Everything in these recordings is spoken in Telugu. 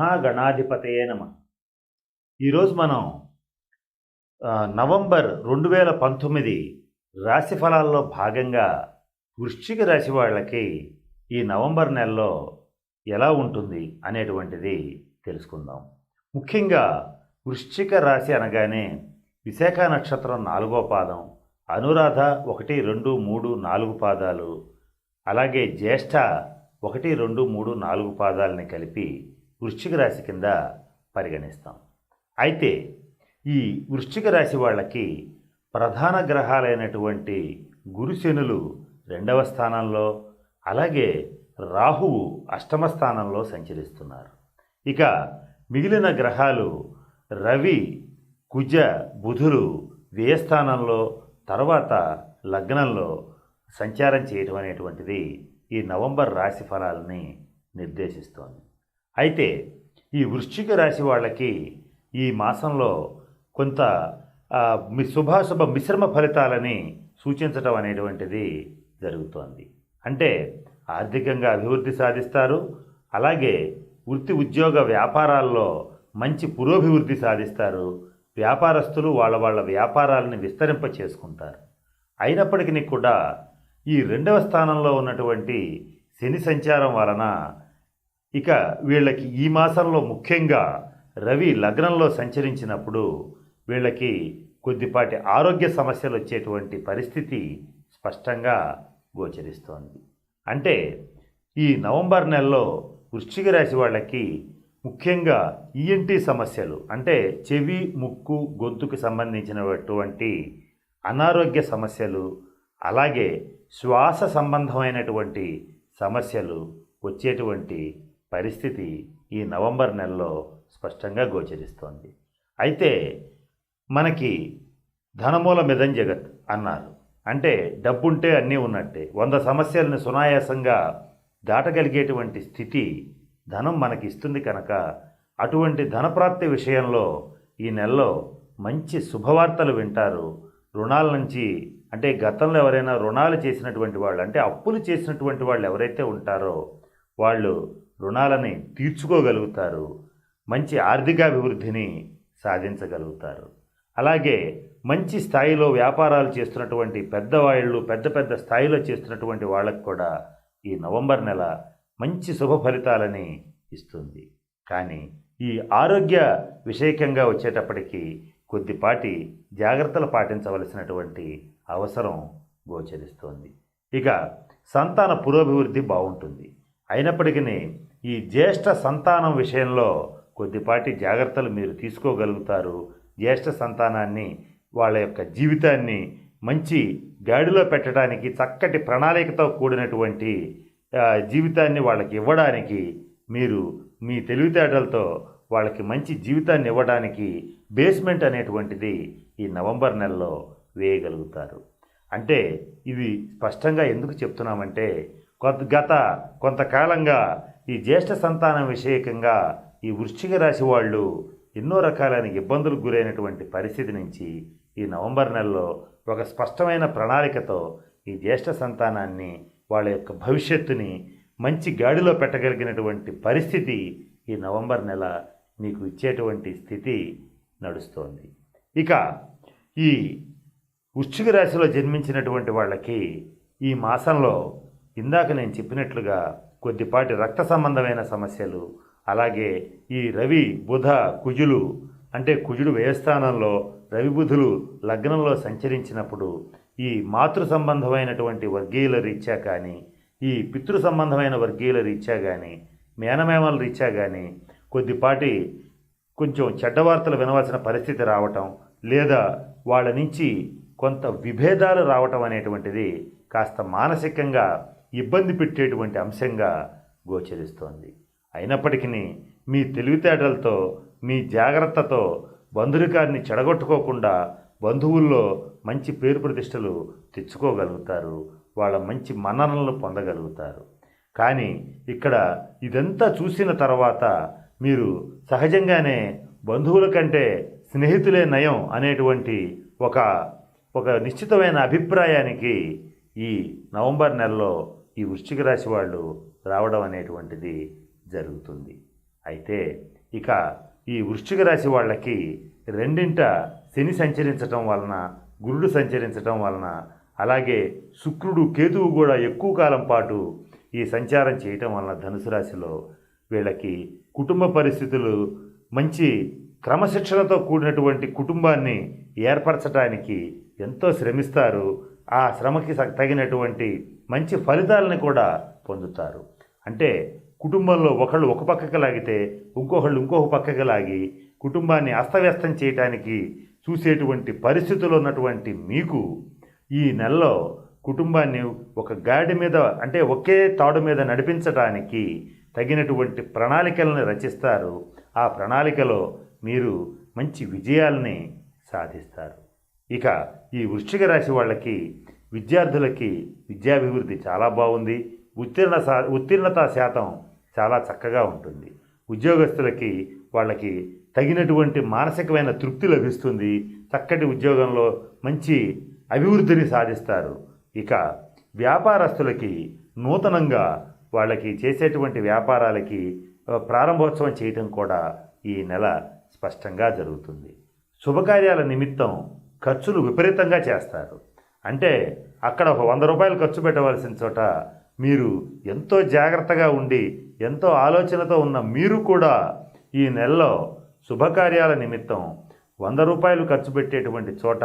మహాగణాధిపతయే నమ. ఈరోజు మనం నవంబర్ రెండు వేల పంతొమ్మిది రాశి ఫలాల్లో భాగంగా వృశ్చిక రాశి వాళ్ళకి ఈ నవంబర్ నెలలో ఎలా ఉంటుంది అనేటువంటిది తెలుసుకుందాం. ముఖ్యంగా వృశ్చిక రాశి అనగానే విశాఖ నక్షత్రం నాలుగో పాదం అనురాధ ఒకటి రెండు మూడు నాలుగు పాదాలు అలాగే జ్యేష్ఠ ఒకటి రెండు మూడు నాలుగు పాదాలని కలిపి వృశ్చిక రాశి కింద పరిగణిస్తాం. అయితే ఈ వృశ్చిక రాశి వాళ్ళకి ప్రధాన గ్రహాలైనటువంటి గురుశనులు రెండవ స్థానంలో అలాగే రాహువు అష్టమ స్థానంలో సంచరిస్తున్నారు. ఇక మిగిలిన గ్రహాలు రవి కుజ బుధులు వ్యయస్థానంలో తర్వాత లగ్నంలో సంచారం చేయటం అనేటువంటిది ఈ నవంబర్ రాశి ఫలాలని నిర్దేశిస్తోంది. అయితే ఈ వృశ్చిక రాశి వాళ్ళకి ఈ మాసంలో కొంత మి శుభాశుభ మిశ్రమ ఫలితాలని సూచించటం అనేటువంటిది జరుగుతోంది. అంటే ఆర్థికంగా అభివృద్ధి సాధిస్తారు. అలాగే వృత్తి ఉద్యోగ వ్యాపారాల్లో మంచి పురోభివృద్ధి సాధిస్తారు. వ్యాపారస్తులు వాళ్ళ వాళ్ళ వ్యాపారాలని విస్తరింప చేసుకుంటారు. అయినప్పటికీ కూడా ఈ రెండవ స్థానంలో ఉన్నటువంటి శని సంచారం వలన ఇక వీళ్ళకి ఈ మాసంలో ముఖ్యంగా రవి లగ్నంలో సంచరించినప్పుడు వీళ్ళకి కొద్దిపాటి ఆరోగ్య సమస్యలు వచ్చేటువంటి పరిస్థితి స్పష్టంగా గోచరిస్తోంది. అంటే ఈ నవంబర్ నెలలో వృశ్చిక రాశి వాళ్ళకి ముఖ్యంగా ఈఎన్టీ సమస్యలు అంటే చెవి ముక్కు గొంతుకు సంబంధించినటువంటి అనారోగ్య సమస్యలు అలాగే శ్వాస సంబంధమైనటువంటి సమస్యలు వచ్చేటువంటి పరిస్థితి ఈ నవంబర్ నెలలో స్పష్టంగా గోచరిస్తోంది. అయితే మనకి ధనమూల మిదం జగత్ అన్నారు. అంటే డబ్బుంటే అన్నీ ఉన్నట్టే. వంద సమస్యలను సునాయాసంగా దాటగలిగేటువంటి స్థితి ధనం మనకి ఇస్తుంది కనుక అటువంటి ధనప్రాప్తి విషయంలో ఈ నెలలో మంచి శుభవార్తలు వింటారు. రుణాల నుంచి అంటే గతంలో ఎవరైనా రుణాలు చేసినటువంటి వాళ్ళు అంటే అప్పులు చేసినటువంటి వాళ్ళు ఎవరైతే ఉంటారో వాళ్ళు రుణాలని తీర్చుకోగలుగుతారు. మంచి ఆర్థికాభివృద్ధిని సాధించగలుగుతారు. అలాగే మంచి స్థాయిలో వ్యాపారాలు చేస్తున్నటువంటి పెద్దవాళ్ళు పెద్ద పెద్ద స్థాయిలో చేస్తున్నటువంటి వాళ్ళకు కూడా ఈ నవంబర్ నెల మంచి శుభ ఫలితాలని ఇస్తుంది. కానీ ఈ ఆరోగ్య విషయకంగా వచ్చేటప్పటికీ కొద్దిపాటి జాగ్రత్తలు పాటించవలసినటువంటి అవసరం గోచరిస్తోంది. ఇక సంతాన పురోభివృద్ధి బాగుంటుంది. అయినప్పటికీ ఈ జ్యేష్ఠ సంతానం విషయంలో కొద్దిపాటి జాగ్రత్తలు మీరు తీసుకోగలుగుతారు. జ్యేష్ఠ సంతానాన్ని వాళ్ళ యొక్క జీవితాన్ని మంచి గాడిలో పెట్టడానికి చక్కటి ప్రణాళికతో కూడినటువంటి జీవితాన్ని వాళ్ళకి ఇవ్వడానికి మీరు మీ తెలివితేటలతో వాళ్ళకి మంచి జీవితాన్ని ఇవ్వడానికి బేస్మెంట్ అనేటువంటిది ఈ నవంబర్ నెలలో వేయగలుగుతారు. అంటే ఇది స్పష్టంగా ఎందుకు చెప్తున్నామంటే కొంత గత కొంతకాలంగా ఈ జ్యేష్ఠ సంతానం విషయకంగా ఈ వృశ్చిక రాశి వాళ్ళు ఎన్నో రకాలైన ఇబ్బందులకు గురైనటువంటి పరిస్థితి నుంచి ఈ నవంబర్ నెలలో ఒక స్పష్టమైన ప్రణాళికతో ఈ జ్యేష్ఠ సంతానాన్ని వాళ్ళ యొక్క భవిష్యత్తుని మంచి గాడిలో పెట్టగలిగినటువంటి పరిస్థితి ఈ నవంబర్ నెల మీకు ఇచ్చేటువంటి స్థితి నడుస్తోంది. ఇక ఈ వృశ్చిక రాశిలో జన్మించినటువంటి వాళ్ళకి ఈ మాసంలో ఇందాక నేను చెప్పినట్లుగా కొద్దిపాటి రక్త సంబంధమైన సమస్యలు అలాగే ఈ రవి బుధ కుజులు అంటే కుజుడు వ్యయస్థానంలో రవి బుధులు లగ్నంలో సంచరించినప్పుడు ఈ మాతృ సంబంధమైనటువంటి వర్గీయుల రీత్యా కానీ ఈ పితృ సంబంధమైన వర్గీయుల రీత్యా కానీ మేనమేమల రీత్యా కానీ కొద్దిపాటి కొంచెం చెడ్డ వార్తలు వినవలసిన పరిస్థితి రావటం లేదా వాళ్ళ నుంచి కొంత విభేదాలు రావటం అనేటువంటిది కాస్త మానసికంగా ఇబ్బంది పెట్టేటువంటి అంశంగా గోచరిస్తోంది. అయినప్పటికీ మీ తెలివితేటలతో మీ జాగ్రత్తతో బంధురికాన్ని చెడగొట్టుకోకుండా బంధువుల్లో మంచి పేరు ప్రతిష్టలు తెచ్చుకోగలుగుతారు వాళ్ళ మంచి మన్ననలను పొందగలుగుతారు. కానీ ఇక్కడ ఇదంతా చూసిన తర్వాత మీరు సహజంగానే బంధువుల కంటే స్నేహితులే నయం అనేటువంటి ఒక ఒక నిశ్చితమైన అభిప్రాయానికి ఈ నవంబర్ నెలలో ఈ వృశ్చిక రాశి వాళ్ళు రావడం అనేటువంటిది జరుగుతుంది. అయితే ఇక ఈ వృశ్చిక రాశి వాళ్ళకి రెండింట శని సంచరించటం వలన గురుడు సంచరించటం వలన అలాగే శుక్రుడు కేతువు కూడా ఎక్కువ కాలం పాటు ఈ సంచారం చేయటం వలన ధనుసు రాశిలో వీళ్ళకి కుటుంబ పరిస్థితులు మంచి క్రమశిక్షణతో కూడినటువంటి కుటుంబాన్ని ఏర్పరచడానికి ఎంతో శ్రమిస్తారు. ఆ శ్రమకి స- తగినటువంటి మంచి ఫలితాలని కూడా పొందుతారు. అంటే కుటుంబంలో ఒకళ్ళు ఒక పక్కకి లాగితే ఇంకొకళ్ళు ఇంకొక పక్కకి లాగి కుటుంబాన్ని అస్తవ్యస్తం చేయటానికి చూసేటువంటి పరిస్థితులు ఉన్నటువంటి మీకు ఈ నెలలో కుటుంబాన్ని ఒక గాడి మీద అంటే ఒకే తాడు మీద నడిపించడానికి తగినటువంటి ప్రణాళికలను రచిస్తారు. ఆ ప్రణాళికలో మీరు మంచి విజయాల్ని సాధిస్తారు. ఇక ఈ వృశ్చిక రాశి వాళ్ళకి విద్యార్థులకి విద్యాభివృద్ధి చాలా బాగుంది. ఉత్తీర్ణ ఉత్తీర్ణత శాతం చాలా చక్కగా ఉంటుంది. ఉద్యోగస్తులకి వాళ్ళకి తగినటువంటి మానసికమైన తృప్తి లభిస్తుంది. చక్కటి ఉద్యోగంలో మంచి అభివృద్ధిని సాధిస్తారు. ఇక వ్యాపారస్తులకి నూతనంగా వాళ్ళకి చేసేటువంటి వ్యాపారాలకి ప్రారంభోత్సవం చేయటం కూడా ఈ నెల స్పష్టంగా జరుగుతుంది. శుభకార్యాల నిమిత్తం ఖర్చులు విపరీతంగా చేస్తారు. అంటే అక్కడ ఒక వంద రూపాయలు ఖర్చు పెట్టవలసిన చోట మీరు ఎంతో జాగ్రత్తగా ఉండి ఎంతో ఆలోచనతో ఉన్న మీరు కూడా ఈ నెలలో శుభకార్యాల నిమిత్తం వంద రూపాయలు ఖర్చు పెట్టేటువంటి చోట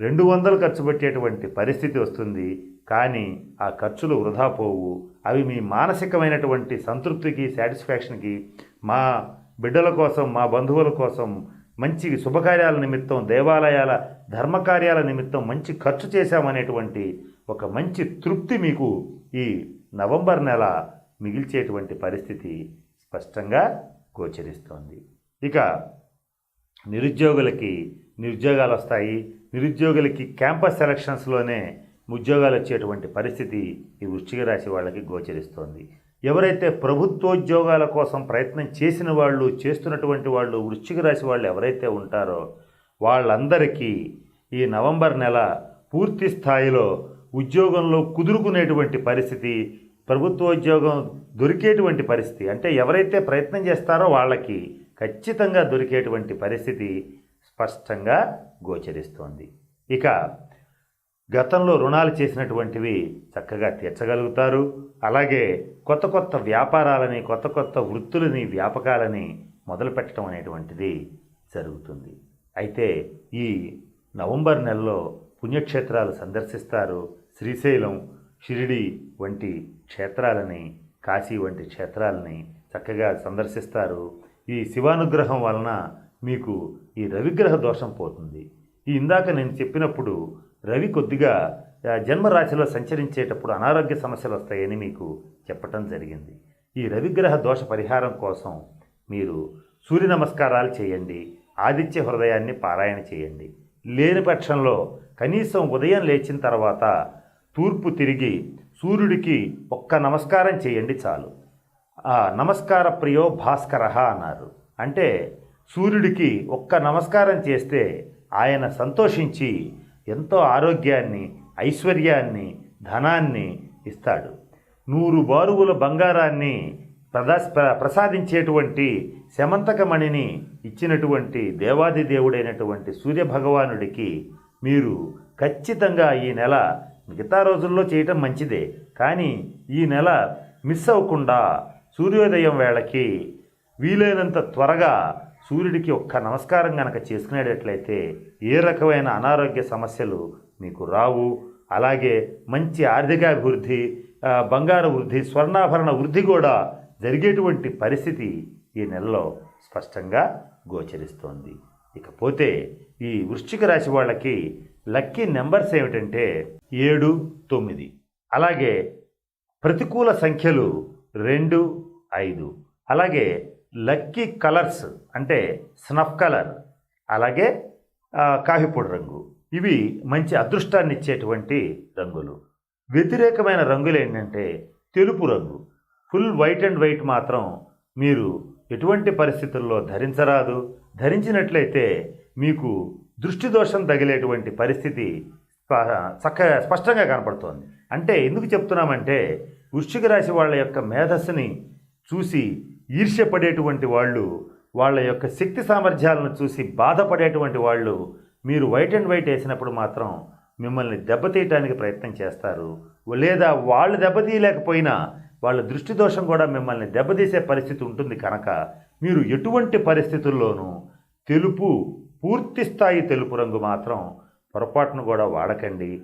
రెండు వందలు ఖర్చు పెట్టేటువంటి పరిస్థితి వస్తుంది. కానీ ఆ ఖర్చులు వృధా పోవు. అవి మీ మానసికమైనటువంటి సంతృప్తికి సాటిస్ఫాక్షన్కి మా బిడ్డల కోసం మా బంధువుల కోసం మంచి శుభకార్యాల నిమిత్తం దేవాలయాల ధర్మకార్యాల నిమిత్తం మంచి ఖర్చు చేశామనేటువంటి ఒక మంచి తృప్తి మీకు ఈ నవంబర్ నెల మిగిల్చేటువంటి పరిస్థితి స్పష్టంగా గోచరిస్తోంది. ఇక నిరుద్యోగులకి నిరుద్యోగాలు వస్తాయి. నిరుద్యోగులకి క్యాంపస్ సెలక్షన్స్లోనే ఉద్యోగాలు వచ్చేటువంటి పరిస్థితి ఈ వృశ్చిక రాశి వాళ్ళకి గోచరిస్తోంది. ఎవరైతే ప్రభుత్వోద్యోగాల కోసం ప్రయత్నం చేసిన వాళ్ళు చేస్తున్నటువంటి వాళ్ళు వృశ్చిక రాశి వాళ్ళు ఎవరైతే ఉంటారో వాళ్ళందరికీ ఈ నవంబర్ నెల పూర్తి స్థాయిలో ఉద్యోగంలో కుదురుకునేటువంటి పరిస్థితి ప్రభుత్వోద్యోగం దొరికేటువంటి పరిస్థితి అంటే ఎవరైతే ప్రయత్నం చేస్తారో వాళ్ళకి ఖచ్చితంగా దొరికేటువంటి పరిస్థితి స్పష్టంగా గోచరిస్తోంది. ఇక గతంలో రుణాలు చేసినటువంటివి చక్కగా తీర్చగలుగుతారు. అలాగే కొత్త కొత్త వ్యాపారాలని కొత్త కొత్త వృత్తులని వ్యాపకాలని మొదలుపెట్టడం అనేటువంటిది జరుగుతుంది. అయితే ఈ నవంబర్ నెలలో పుణ్యక్షేత్రాలు సందర్శిస్తారు. శ్రీశైలం షిరిడి వంటి క్షేత్రాలని కాశీ వంటి క్షేత్రాలని చక్కగా సందర్శిస్తారు. ఈ శివానుగ్రహం వలన మీకు ఈ రవిగ్రహ దోషం పోతుంది. ఈ ఇందాక నేను చెప్పినప్పుడు రవి కొద్దిగా జన్మరాశిలో సంచరించేటప్పుడు అనారోగ్య సమస్యలు వస్తాయని మీకు చెప్పటం జరిగింది. ఈ రవిగ్రహ దోష పరిహారం కోసం మీరు సూర్య నమస్కారాలు చేయండి ఆదిత్య హృదయాన్ని పారాయణ చేయండి. లేని పక్షంలో కనీసం ఉదయం లేచిన తర్వాత తూర్పు తిరిగి సూర్యుడికి ఒక్క నమస్కారం చేయండి చాలు. ఆ నమస్కార ప్రియో భాస్కర అన్నారు. అంటే సూర్యుడికి ఒక్క నమస్కారం చేస్తే ఆయన సంతోషించి ఎంతో ఆరోగ్యాన్ని ఐశ్వర్యాన్ని ధనాన్ని ఇస్తాడు. నూరు బారువుల బంగారాన్ని ప్రదా ప్ర- ప్రసాదించేటువంటి శమంతకమణిని ఇచ్చినటువంటి దేవాది దేవుడైనటువంటి సూర్యభగవానుడికి మీరు ఖచ్చితంగా ఈ నెల మిగతా రోజుల్లో చేయటం మంచిదే. కానీ ఈ నెల మిస్ అవ్వకుండా సూర్యోదయం వేళకి వీలైనంత త్వరగా సూర్యుడికి ఒక్క నమస్కారం గనక చేసుకునేటట్లయితే ఏ రకమైన అనారోగ్య సమస్యలు మీకు రావు. అలాగే మంచి ఆర్థికాభివృద్ధి బంగారు వృద్ధి స్వర్ణాభరణ వృద్ధి కూడా జరిగేటువంటి పరిస్థితి ఈ నెలలో స్పష్టంగా గోచరిస్తోంది. ఇకపోతే ఈ వృశ్చిక రాశి వాళ్ళకి లక్కీ నెంబర్స్ ఏమిటంటే ఏడు తొమ్మిది. అలాగే ప్రతికూల సంఖ్యలు రెండు ఐదు. అలాగే లక్కీ కలర్స్ అంటే స్నఫ్ కలర్ అలాగే కాఫీపూడి కాఫీపొడి రంగు. ఇవి మంచి అదృష్టాన్ని ఇచ్చేటువంటి రంగులు. వ్యతిరేకమైన రంగులు ఏంటంటే తెలుపు రంగు. ఫుల్ వైట్ అండ్ వైట్ మాత్రం మీరు ఎటువంటి పరిస్థితుల్లో ధరించరాదు. ధరించినట్లయితే మీకు దృష్టి దోషం తగిలేటువంటి పరిస్థితి చక్క చక్కగా స్పష్టంగా కనపడుతోంది. అంటే ఎందుకు చెప్తున్నామంటే వృశ్చిక రాశి వాళ్ళ యొక్క మేధస్సుని చూసి ఈర్ష్యపడేటువంటి వాళ్ళు వాళ్ళ యొక్క శక్తి సామర్థ్యాలను చూసి బాధపడేటువంటి వాళ్ళు మీరు వైట్ అండ్ వైట్ వేసినప్పుడు మాత్రం మిమ్మల్ని దెబ్బతీయటానికి ప్రయత్నం చేస్తారు. లేదా వాళ్ళు దెబ్బతీయలేకపోయినా వాళ్ళ దృష్టి దోషం కూడా మిమ్మల్ని దెబ్బతీసే పరిస్థితి ఉంటుంది కనుక మీరు ఎటువంటి పరిస్థితుల్లోనూ తెలుపు పూర్తి స్థాయి తెలుపు రంగు మాత్రం పొరపాటును కూడా వాడకండి.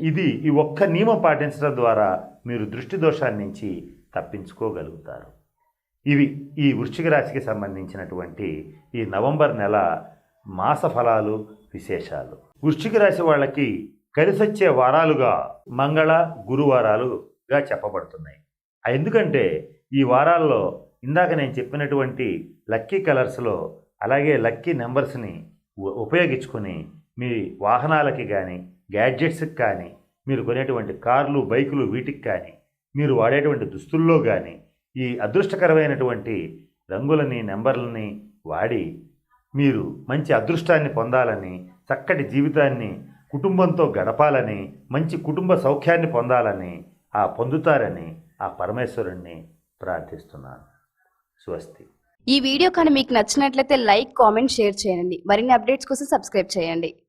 ఇది ఈ ఒక్క నియమం పాటించడం ద్వారా మీరు దృష్టి దోషాన్ని నుంచి తప్పించుకోగలుగుతారు. ఇవి ఈ వృశ్చిక రాశికి సంబంధించినటువంటి ఈ నవంబర్ నెల మాస ఫలాలు విశేషాలు. వృశ్చిక రాశి వాళ్ళకి కలిసొచ్చే వారాలుగా మంగళ గురువారాలుగా చెప్పబడుతున్నాయి. ఎందుకంటే ఈ వారాల్లో ఇందాక నేను చెప్పినటువంటి లక్కీ కలర్స్లో అలాగే లక్కీ నెంబర్స్ని ఉపయోగించుకొని మీ వాహనాలకి కానీ గ్యాడ్జెట్స్కి కానీ మీరు కొనేటువంటి కార్లు బైకులు వీటికి కానీ మీరు వాడేటువంటి దుస్తుల్లో కానీ ఈ అదృష్టకరమైనటువంటి రంగులని నెంబర్లని వాడి మీరు మంచి అదృష్టాన్ని పొందాలని చక్కటి జీవితాన్ని కుటుంబంతో గడపాలని మంచి కుటుంబ సౌఖ్యాన్ని పొందాలని ఆ పొందుతారని ఆ పరమేశ్వరుణ్ణి ప్రార్థిస్తున్నాను. స్వస్తి. ఈ వీడియో కానీ మీకు నచ్చినట్లయితే లైక్ కామెంట్ షేర్ చేయండి. మరిన్ని అప్డేట్స్ కోసం సబ్స్క్రైబ్ చేయండి.